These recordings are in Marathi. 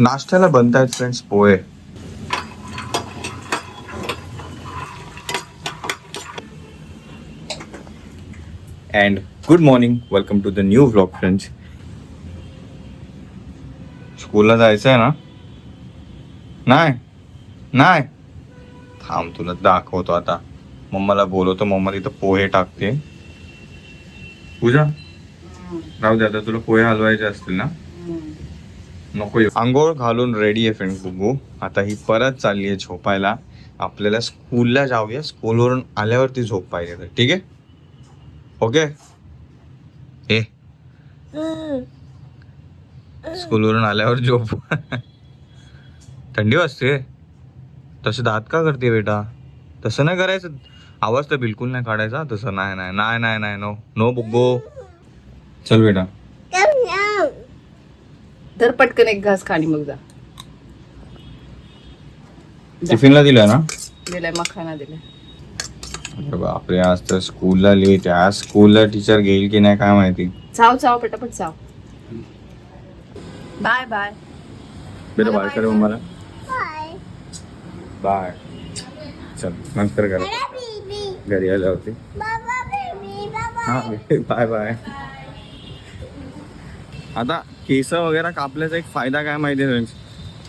नाश्त्याला बनतायत friends pohe. And good morning welcome to the new vlog friends स्कूलला जायचं आहे ना? नाही. नाही. थांब तुला दाखवतो आता. मम्माला बोलवतो मम्मा तिथं पोहे टाकते. पूजा राहू दे आता तुला पोहे हलवायचे असतील ना? नको आंघोळ घालून रेडी आहे फ्रेंड बुबू. आता ही परत चालली आहे झोपायला. आपल्याला स्कूलला जाऊया. स्कूलवरून आल्यावरती झोप पाहिजे तर. ठीक आहे? ओके ए. स्कूलवरून आल्यावर झोप. थंडी वाजते तसं दात का करते बेटा? तसं नाही करायचं. आवाज तर बिलकुल नाही काढायचा. तसं नाही नाही नाही नाही नाही नो नो बुग्गो चल बेटा. तर पटकन एक घास खाली मग जा. टिफिनला दिलं ना? दिलाय मखाना दिलाय. अरे बापरे आज तर स्कूलला लेट आहे. आज स्कूलला टीचर घेईल की नाही काय माहिती? चाव चाव पटापट चाव. Bye bye. बेटा बाय करे मला बाय. चल नंतर करा. घरी आल्यावरती हा बाय बाय. आता केस वगैरे कापल्याचा एक फायदा काय माहिती आहे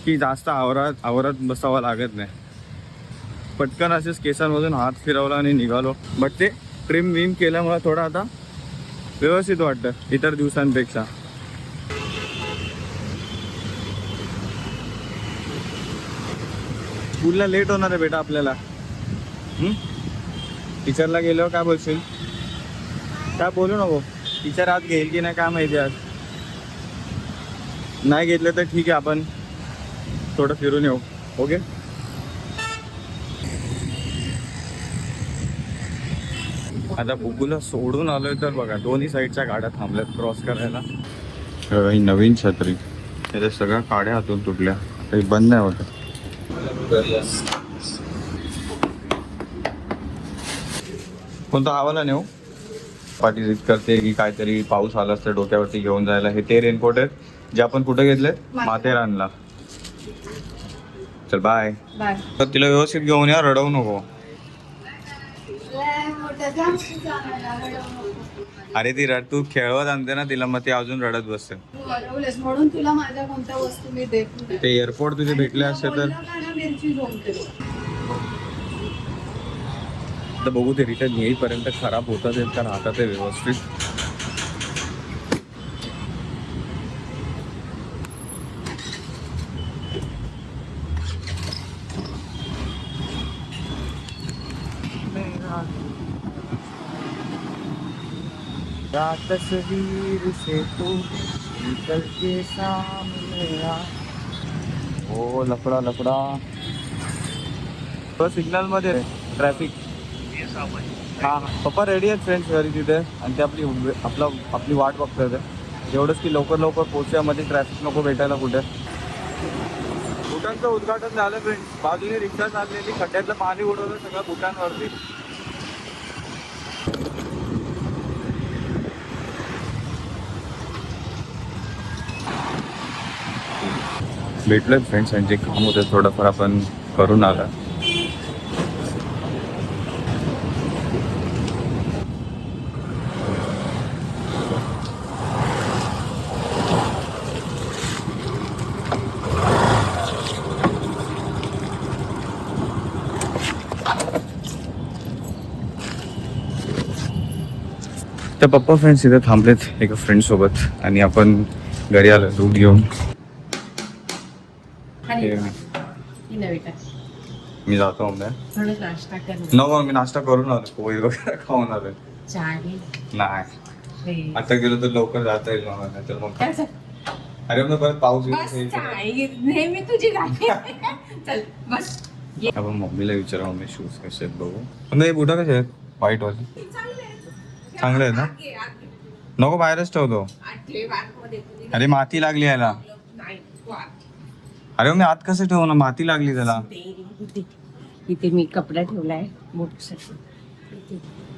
की जास्त आवरात आवरात बसावं लागत नाही. पटकन असेच केसांमधून हात फिरवला आणि निघालो. बट ते ट्रिम विम केल्यामुळे थोडं आता व्यवस्थित वाटतं इतर दिवसांपेक्षा. स्कूलला लेट होणार आहे बेटा आपल्याला. टीचरला गेल्यावर काय बोलशील? काय बोलू नको. टीचर आज घेईल की नाही काय माहिती आज. नाही घेतलं तर ठीक आहे आपण थोडं फिरून येऊ. ओके? आता बुगूला सोडून आलोय तर बघा दोन्ही साईडच्या गाड्या थांबल्यात क्रॉस करायला. ही नवीन छत्री. त्याच्या सगळ्या काड्या हातून तुटल्या. काही बंद नाही होत कोणता हवाला नेऊ? पाठी करते की काहीतरी पाऊस आला तर डोक्यावरती घेऊन जायला. हे ते रेनकोट आहेत. जे आपण कुठे घेतले माथेरानला. चल बाय बाय तर तिला व्यवस्थित घेऊन या रडवू नको. अरे ती रड तू खेळवत आणते ना तिला मग ती अजून रडत बसते. म्हणून तुला माझ्या कोणत्या वस्तू मी देत. ते एअरपोर्ट तुझे भेटले असते तर. बघू ते रिटर्न येईपर्यंत खराब होतात का राहतात ते व्यवस्थित या तस्वीर से तू निकल के सामने आ। ओ लफडा लफडा। तो सिग्नलमध्ये ट्रॅफिक. हा पप्पा रेडी आहेत फ्रेंड्स घरी तिथे. आणि ते आपली आपलं आपला आपली वाट बघतात एवढंच की लवकर लवकर पोहोचण्यामध्ये ट्रॅफिक नको भेटायला कुठे. भूटानचं उद्घाटन झालं फ्रेंड्स बाजूने रिक्षा चाललेली खड्ड्यातलं पाणी उडवलं सगळं भेटलो भेटलोय फ्रेंड्स आणि जे काम होते थोडंफार आपण करून आला. तर पप्पा फ्रेंड्स इथे थांबलेत एका फ्रेंडसोबत आणि आपण घरी आलो दूध घेऊन. हे. मी जातो थोडं नाश्ता कर. नको मी नाश्ता करून आलो पोहे वगैरे खाऊन घे. नाही. आता गेलो तर लवकर जाता येईल मला नाहीतर मग काय झालं? अरे मग परत पाऊस बस येईल. नाही. नेहमी तुझी गाडी. चल बस आपण मम्मीला विचारा मम्मी शूज कसे आहेत बघू मम्मी हे बुटा कसे आहेत व्हाईट वाले चांगले आहेत ना आत. नको बाहेरच ठेवतो आत ठेव, आतमध्ये तुझी अरे माती लागली याला नाही, तू आत. अरे मी आत कसं ठेवू? ना माती लागली त्याला. इथे मी कपडा ठेवलाय मोठसाठी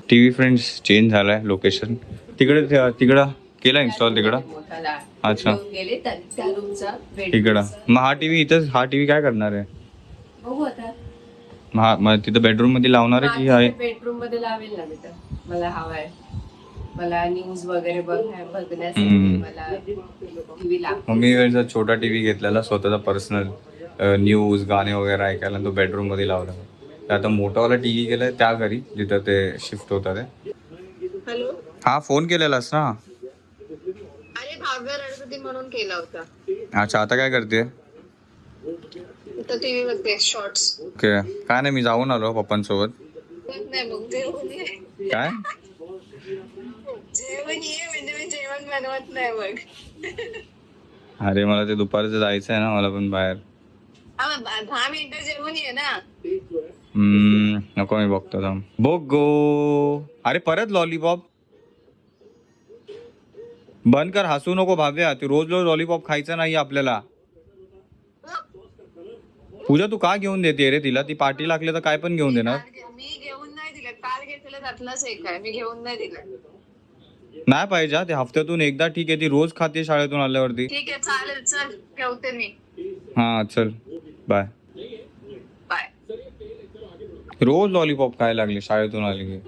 टी व्ही फ्रेंड्स चेंज झालाय लोकेशन तिकडे तिकडं केला इन्स्टॉल तिकडं? अच्छा. तिकडं. मग हा टीव्ही इथंच हा टीव्ही काय करणार आहे? बघू आता. मग हा- तिथं बेडरूममध्ये लावणार आहे की आहे? बेडरूममध्ये लावेल ना मला हवाय. मला न्यूज वगैरे बघ- बघण्यासाठी हम्म. मला टीव्ही लागतो. मग मी जर छोटा टीव्ही घेतलेला स्वतःचा पर्सनल न्यूज गाणे वगैरे ऐकायला आणि तो बेडरूममध्ये लावला. तर आता मोठावाला टीव्ही केलाय त्या घरी जिथं ते शिफ्ट होतात आहे. हॅलो? हा फोन केलेलास ना? अरे भाव्य रणपती म्हणून केला होता. अच्छा आता काय करते? तर टीव्ही बघते शॉर्ट्स ओके. काय नाही मी जाऊन आलो पप्पांसोबत. नाही काय? जेवण ये म्हणजे मी जेवण बनवत नाही मग. अरे मला ते दुपारचं जायचं आहे ना मला पण बाहेर. दहा मिनिटं जेवण ये ना. हम्म, नको मी बघतो थांब. बोगो अरे परत लॉलीपॉप बंद कर हसू नको भाव्या. तू रोज रोज लॉलीपॉप खायचं नाही आपल्याला. पूजा तू का घेऊन देते रे तिला? ती पार्टी लागली तर काय पण घेऊन देणार? मी घेऊन नाही दिलं. काल त्यातलाच एक आहे. मी घेऊन नाही दिलं. नाही पाहिजे हा, ते हफ्त्यातून एकदा ठीक आहे ती रोज खाते शाळेतून आल्यावरती. ठीक आहे चालेल चल ठेवते मी. हा चल बाय बाय रोज लॉलीपॉप खायला लागले शाळेतून आली की.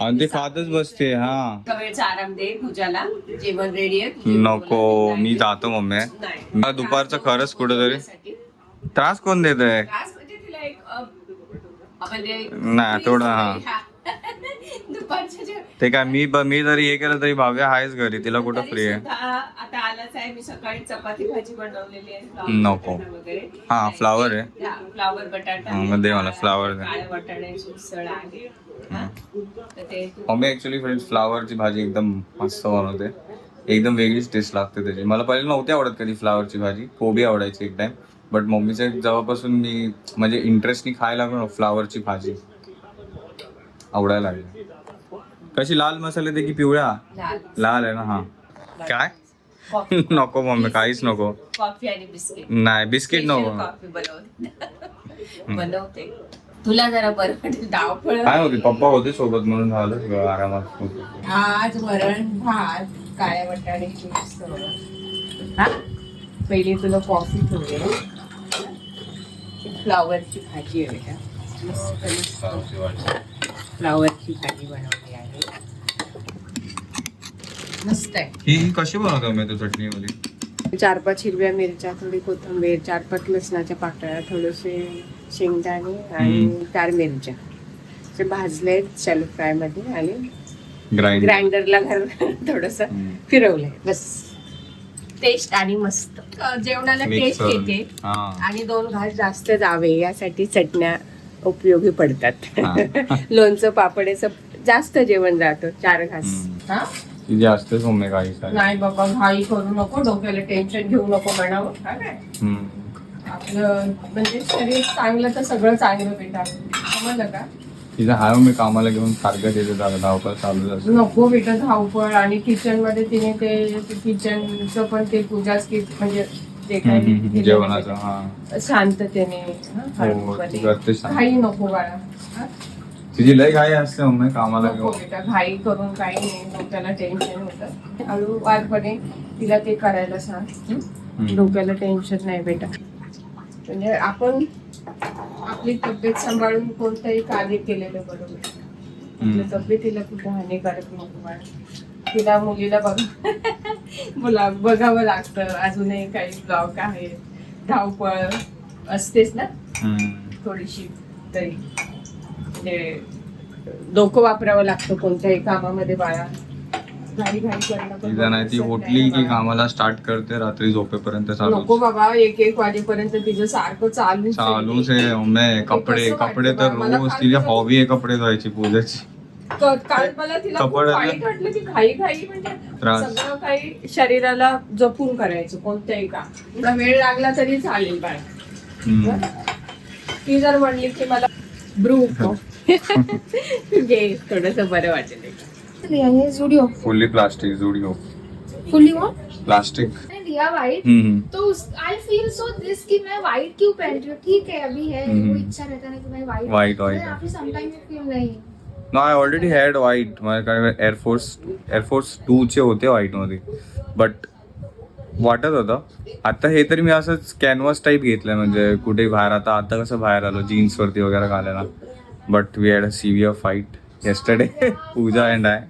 आणि ते खातच बसते हा. वेळचा आराम दे पूजाला जेवण रेडी आहे तुझे नको मी जातो मम्मी. नाही. मला दुपारचं खरंच कुठेतरी त्रास कोण देत आहे त्रास म्हणजे तिला एक अ, आपण ते नाही तेवढं हा. ते काय मी ब- मी जरी हे केलं तरी भाव्य आहेच घरी तिला कुठं तरी फ्री आहे? सुद्धा आता आलाच आहे मी सकाळी चपाती भाजी बनवलेली आहे नको. बटाटा वगैरे. हा फ्लावर आहे. फ्लावर बटाटा हा, मग दे मला फ्लावर दे. काळ्या वाटाण्याची उसळ आहे. हा. तर ते तू- मम्मी ऍक्च्युली फ्रेंड्स फ्लावरची भाजी एकदम मस्त बनवते. एकदम वेगळीच टेस्ट लागते त्याची. मला पहिले नव्हती आवडत कधी फ्लावरची भाजी. कोबी आवडायची एक टाइम बट मम्मीच्या जेव्हापासून मी म्हणजे इंटरेस्टनी खायला लागलो फ्लावरची भाजी. आवडायला लागली. कशी लाल मसाले दे की पिवळ्या? लाल. आहे ना हा. काय? नको मम्मी काहीच नको. कॉफी आणि बिस्किट. नाही बिस्किट नको. कॉफी बनवते. बनवते. तुला जरा बरं वाटेल धावपळ काय होती? पप्पा होते सोबत म्हणून झालं सगळं आरामात. होतं. आज वरण भात काळ्या वाटाण्याची उसळ हा? पहिली तुला कॉफी ठेवले फ्लावरची भाजी आहे बेटा. मस्त मस्त. फ्लावरची भाजी बनवली आहे. मस्त आहे. ही कशी बनवतो मी तू चटणी वाली चार पाच हिरव्या मिरच्या थोडी कोथिंबीर चार पाच लसणाच्या पाकळ्या थोडेसे शेंगदाणे आणि चार मिरच्या. ते भाजले शॅलो फ्रायमध्ये आणि ग्राइंड ग्राइंडरला घालून थोडस फिरवलंय. बस. टेस्ट आणि मस्त. अ, जेवणाला टेस्ट येते. हा. आणि दोन घास जास्त जावे यासाठी चटण्या उपयोगी पडतात. हा. लोणचं पापडेचं जास्त जेवण जातं चार घास. हा? सारी. नाही. बाबा घाई करू नको डोक्याला टेन्शन घेऊ नको म्हणावं हा. आपलं म्हणजे शरीर चांगलं तर सगळं चांगलं बेटा समजलं का? तिचं हाय मी कामाला घेऊन सारखं तिथे धावपळ असते. नको बेटा धावपळ. आणि किचनमध्ये तिने ते किचनचं पण ते पूजाच म्हणजे जे काही जेवणाचं हा शांततेने हा, शांत. घाई नको बाळा हा? तिची लय घाई असते मम्मी कामाला नको घेऊन बेटा घाई करून काही नाही डोक्याला टेन्शन होतं हळूवारपणे तिला ते करायला सांग हं? हम्म. डोक्याला टेन्शन नाही बेटा म्हणजे आपण आपली तब्येत सांभाळून कोणतंही कार्य केलेलं बरोबर आपल्या हम्म. तब्येतीला कुठं हानिकारक नको बाळा तिला मुलीला बघ. मुला बघावं लागतं. अजूनही काही ब्लॉक आहे धावपळ असतेच ना. थोडीशी तरी. म्हणजे डोकं वापरावं लागतं कोणत्याही कामामध्ये बाळा. ती उठली की. कामाला स्टार्ट करते रात्री झोपेपर्यंत नको चालू बाबा एक एक वाजेपर्यंत तिचं सारखं आहे. चालूच आहे कपडे कपडे तर रोज तिची हॉबी आहे कपडे धुवायची पूजाची. काल मला तिला खूप कपड्याला- वाईट वाटलं की घाई घाई म्हणजे त्रास. सगळं काही शरीराला जपून करायचं कोणत्याही काम. तुला वेळ लागला तरी चालेल बाळ. हम्म. ती जर म्हणली की मला ब्रू घे थोडस बरं वाटेल लिया ये Zudio fully plastic Zudio fully plastic. मैंने लिया वाइट हम्म तो आई फील सो दिस कि मैं वाइट क्यों पहन रही हूँ? ठीक है अभी है हम्म। वो इच्छा रहता है कि मैं white White, white. you feel नहीं. No I already had white माझ्याकडे एअरफोर्स एअरफोर्स टूचे होते व्हाईटमध्ये बट वाटत होतं. आता हे तरी मी असंच कॅनव्हास टाईप घेतलंय. म्हणजे कुठे बाहेर आता आता कसं बाहेर आलो? जीन्सवरती वगैरे घालायला. But we had a severe fight yesterday Pooja and I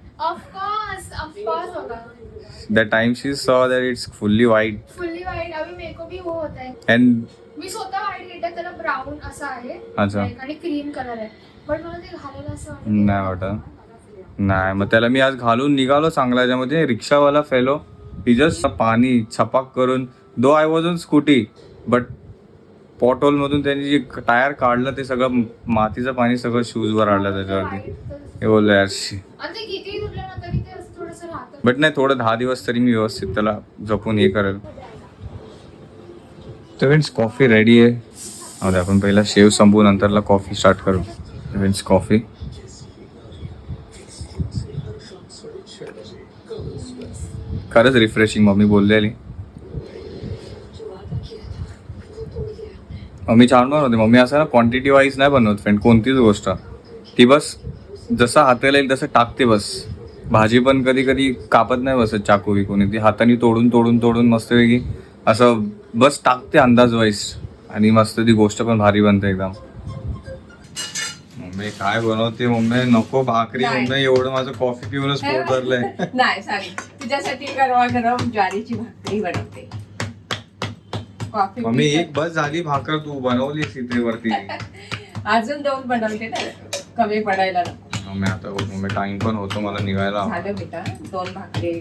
the time she saw that it's fully white fully white अभी मेरे को भी वो होता है. अँड मी स्वतः व्हाईट घेतला त्याला ब्राऊन असा आहे. आणि क्रीम कलर आहे. पण मला ते घालायला असं वाटत नाही वाटत. नाही मग त्याला मी आज घालून निघालो चांगला याच्यामध्ये. रिक्षावाला फेलो ही जस्ट पाणी छपाक करून दो I was on scooty but pothole मधून त्यांनी जे टायर काढलं ते सगळं मातीचं पाणी सगळं शूजवर आलं त्याच्यावरती. हे बोललो यार शी आणि ते किती धुतलं ना तरी ते असं थोडंसं राहतं. बट नाही थोडं दहा दिवस तरी मी व्यवस्थित त्याला जपून हे करेल. तर फ्रेंड्स कॉफी रेडी आहे. आपण पहिला शेव संपवू नंतरला कॉफी स्टार्ट करू. फ्रेंड्स कॉफी खरंच रिफ्रेशिंग मम्मी बोललेली. मम्मी छान बनवते मम्मी असं ना क्वांटिटी वाईज नाही बनवत फ्रेंड कोणतीच गोष्ट. ती बस जसं हाताला येईल तसं टाकते बस. भाजी पण कधी कधी कापत नाही बसत चाकू विकून ती हाताने तोडून तोडून तोडून मस्तपैकी असं बस टाकते अंदाज वाईज आणि मस्त ती गोष्ट पण भारी बनते एकदम. मम्मी काय बनवते मम्मी? नको भाकरी नाही. मम्मी एवढं माझं कॉफी पिऊनच पोट भरलंय. नाही सॉरी तुझ्यासाठी गरमागरम ज्वारीची भाकरी बनवते. कॉफी मम्मी एक बस झाली भाकर तू बनवलीस इथे वरती अजून दोन बनवते ना. कमी पडायला नको. मम्मी आता मम्मी टाइम पण होतो मला निघायला. झालं बेटा दोन भाकरी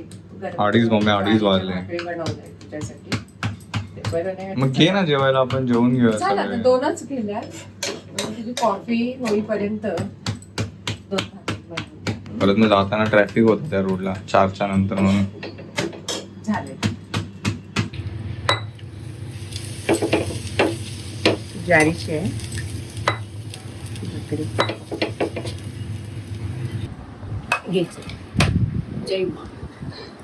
गरम अडीच मम्मी, अडीच वाजले. भाकरी बनवलंय तुझ्यासाठी ते बरं नाही मग घे ना जेवायला आपण जेवून घेऊया झालं आता सगळे. दोनच केल्या म्हणजे तुझी कॉफी होईपर्यंत भाकरी बनवते. परत मग जाताना ट्रॅफिक होतं त्या रोडला चारच्या नंतर म्हणून. झाले ज्वारीची आहे. भाकरी घ्यायची जय मा.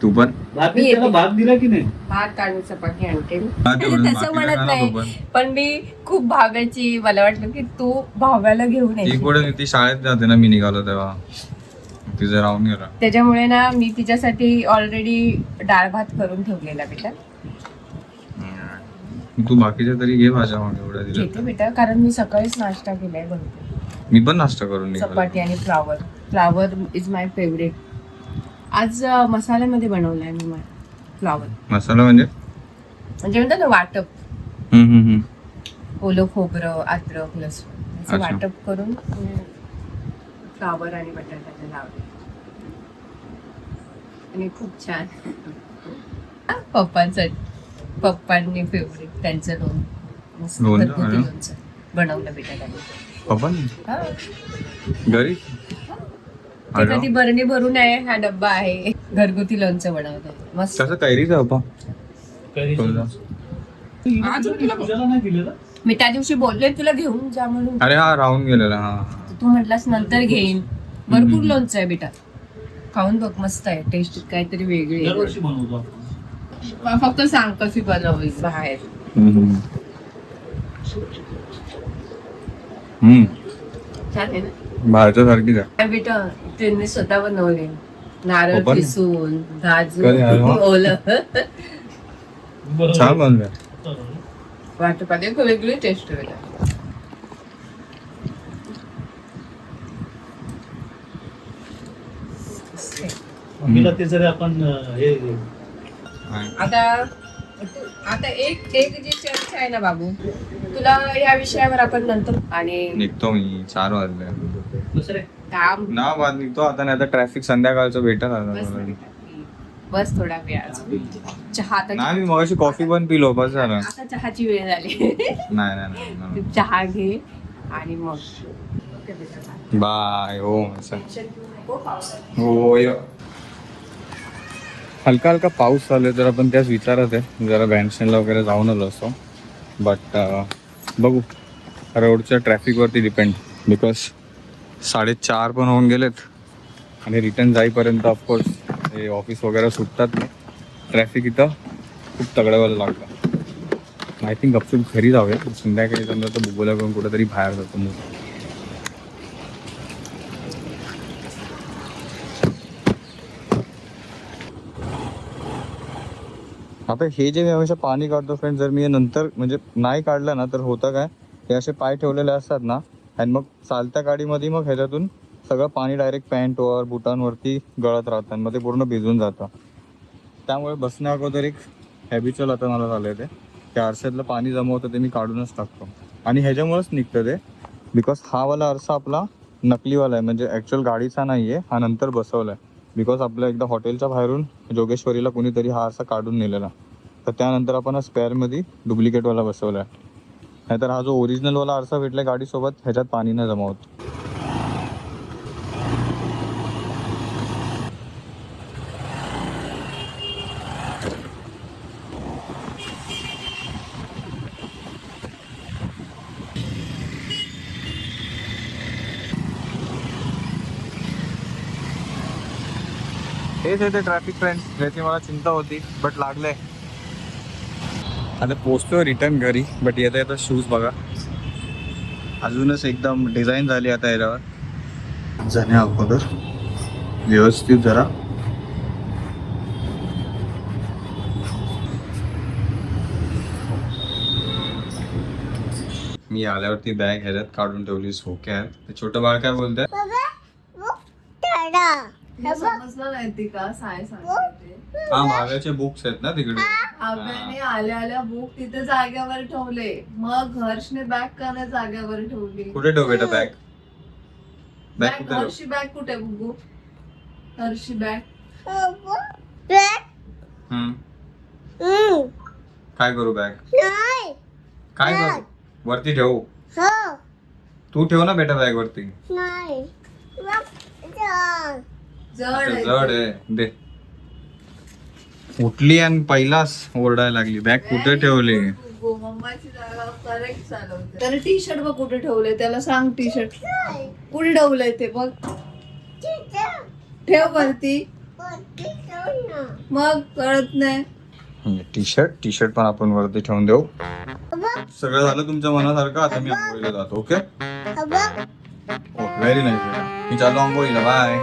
तू पण? मी येते. भात दिला की नाही? भात आणि चपाती आणते हा, तेवढं तसं बाकीचं म्हणत नाही. तू पण. पण मी खूप भागायची मला वाटलं की तू भाव्याला घेऊन कुठे ती शाळेत जाते ना मी निघालो तेव्हा. तिचं राहून गेला. त्याच्यामुळे ना मी तिच्यासाठी ऑलरेडी डाळ भात करून ठेवलेला बेटा. तू बाकीच्या तरी घे भाज्या मग एवढ्या घेते बेटा कारण मी सकाळीच नाश्ता केलाय बनते मी पण नाश्ता करून निघालो. चपाती आणि flower. Flower is my favourite आज मसाल्यामध्ये बनवलाय मी फ्लावर मसाला म्हणजे? म्हणजे म्हणतात ना वाटप. हम्म, हम्म, हम्म. ओलं खोबरं अद्रक लसूण याचं अच्छा. वाटप करून फ्लावर आणि बटाट्याचे लावले आणि खूप छान. हा, पप्पांसाठी पप्पांनी फेवरेट त्यांचं लोण मस्त लोणचं, घरगुती अरे. लोणचं बनवलं बेटा त्यांनी पप्पा हा. घरी? ते कधी बरणी भरून आहे हा डब्बा आहे. घरगुती लोणचं बनवलं मस्त. कैरीच दिलेलं? मी त्या दिवशी बोलले तुला घेऊन जा म्हणून. अरे हा राहून गेलेला हा. तू म्हटलास नंतर घेईन. भरपूर. लोणचं आहे बेटा. खाऊन बघ मस्त आहे. टेस्ट काहीतरी वेगळी आहे. दरवर्षी बनवतो आपण. फ- फक्त सांग कशी बनवली बाहेर. हम्म. हम्म. छान आहे ना? काय बेटा त्यांनी स्वतः बनवले. नारळ हो? किसून हो? ओलं. छान एक वेगळी टेस्ट मम्मीला ते जरी आपण अं, हे आता आता एक एक जी चर्चा आहे ना बाबू तुला या विषयावर आपण नंतर आणि निघतो मी चार वाजले. दुसरे? काम. ना बाद निघतो. आता नाही आता ट्रॅफिक संध्याकाळचं भेटत आता बस मला. बस थोडा वेळ अजून. चहा आता नाही मी मगाशी कॉफी पण पिलो. बस झालं. आता चहाची वेळ झाली. नाही नाही नाही, तू नाही चहा घे आणि मग. बाय. हो हो य- हलका हलका पाऊस चालू आहे. तर आपण त्याच विचारत आहे. जरा बँडस्टँडला वगैरे जाऊन आलो असतो. बट बघू. रोडच्या ट्रॅफिकवरती डिपेंड बिकॉज साडेचार पण होऊन गेलेत. आणि रिटर्न जाईपर्यंत ऑफकोर्स हे ऑफिस वगैरे सुटतात. ट्रॅफिक इथं खूप तगड्यावर लागतं आय थिंक गपचूप घरी जावे संध्याकाळी समजा तर बुगोला करून कुठेतरी बाहेर जातो मग. आता हे जे मी हमेशा पाणी काढतो फ्रेंड जर मी नंतर म्हणजे नाही काढलं ना तर होतं काय? हे असे पाय ठेवलेले असतात ना आणि मग चालत्या गाडीमध्ये मग ह्याच्यातून सगळं पाणी डायरेक्ट पॅन्टवर बुटांवरती गळत राहतं आणि मग ते पूर्ण भिजून जातं. त्यामुळे बसण्या अगोदर एक हॅबिच्युअल आता मला झालं ते. त्या आरशातलं पाणी जमवतं ते मी काढूनच टाकतो. आणि ह्याच्यामुळेच निघतं ते. बिकॉज हा वाला आरसा आपला नकलीवाला आहे. म्हणजे ॲक्च्युअल गाडीचा नाही आहे हा नंतर बसवला आहे बिकॉज आपल्या एकदा हॉटेलच्या बाहेरून जोगेश्वरीला कुणीतरी हा आरसा काढून नेलेला. तर त्यानंतर आपण हा स्पेअरमध्ये डुप्लिकेटवाला बसवला आहे नाहीतर हा जो ओरिजिनलवाला आरसा भेटला गाडीसोबत ह्याच्यात पाणी नाही होत. हेच आहे ते ट्रॅफिक फ्रेंड्स ज्याची मला चिंता होती बट लागले आता पोचतोय रिटर्न घरी बट येता येता शूज बघा. अजूनच एकदम डिझाईन झाली आता याच्यावर. जाण्या अगोदर. व्यवस्थित जरा. मी आल्यावरती बॅग ह्याच्यात काढून ठेवली सोक्यात ते छोटं बाळ काय बोलतंय? समजलं नाही ती का? साय सांगते हा भाव्याचे बुक्स आहेत ना तिकडे. आब्याने आल्या आल्या बुक तिथे जागेवर ठेवले. मग हर्षने बॅग का नाही जागेवर ठेवली. कुठे ठेव बेटा बॅग बॅग बॅग कुठे ठेव हर्षी बॅग कुठे बुगू हर्षी बॅग हम्म. काय करू बॅग काय करू? वरती ठेवू? तू ठेव ना बेटा बॅग वरती. जड आहे. जड आहे. दे. उठली आणि पहिलाच ओरडायला लागली. बॅग कुठे ठेवली? तर टी शर्ट बघ कुठे ठेवले त्याला सांग टी शर्ट कुठे ठेवलंय ते बघ. ठेव वरती. मग कळत नाही. टी शर्ट टी शर्ट पण आपण वरती ठेवून देऊ. सगळं झालं तुमच्या मनासारखं? आता मी आंघोळीला जातो ओके? व्हेरी नाईस मी चाललो आंघोळीला. बाय